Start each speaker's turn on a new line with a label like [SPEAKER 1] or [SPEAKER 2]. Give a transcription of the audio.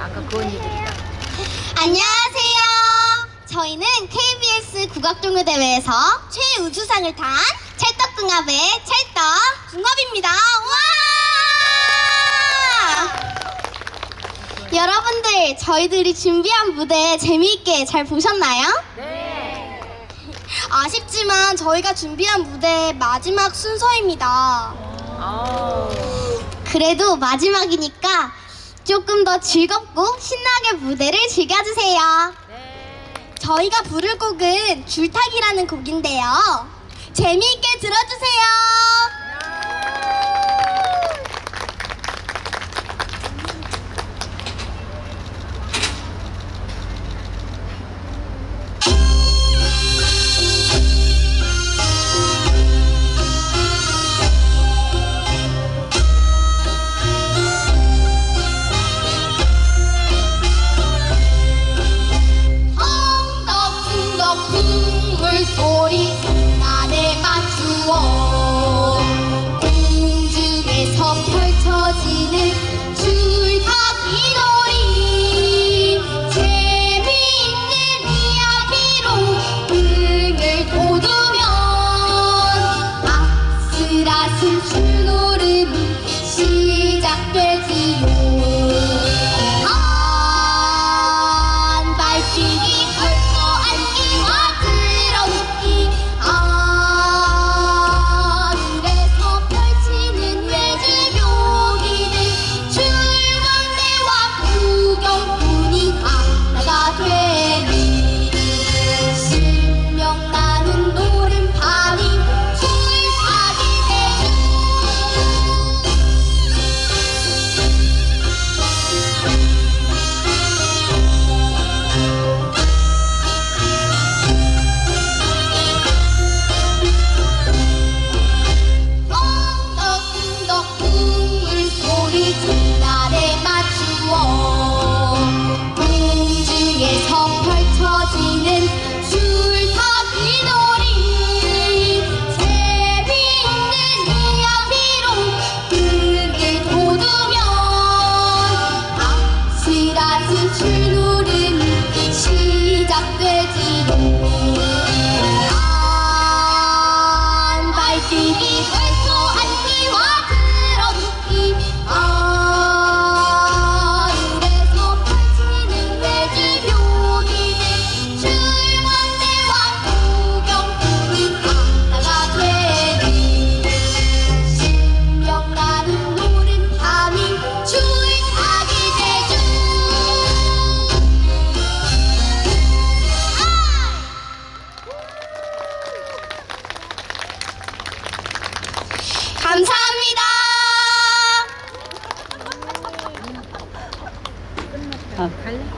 [SPEAKER 1] 아까 그 언니들이다.
[SPEAKER 2] 안녕하세요. 저희는 KBS 국악동요 대회에서 최우수상을 탄 찰떡궁합의 찰떡 궁합입니다. 와! 여러분들, 저희들이 준비한 무대 재미있게 잘 보셨나요?
[SPEAKER 1] 네.
[SPEAKER 2] 아쉽지만 저희가 준비한 무대 마지막 순서입니다.
[SPEAKER 1] 아우.
[SPEAKER 2] 그래도 마지막이니까 조금 더 즐겁고 신나게 무대를 즐겨주세요.
[SPEAKER 1] 네.
[SPEAKER 2] 저희가 부를 곡은 줄타기라는 곡인데요. 재미있게 들어주세요.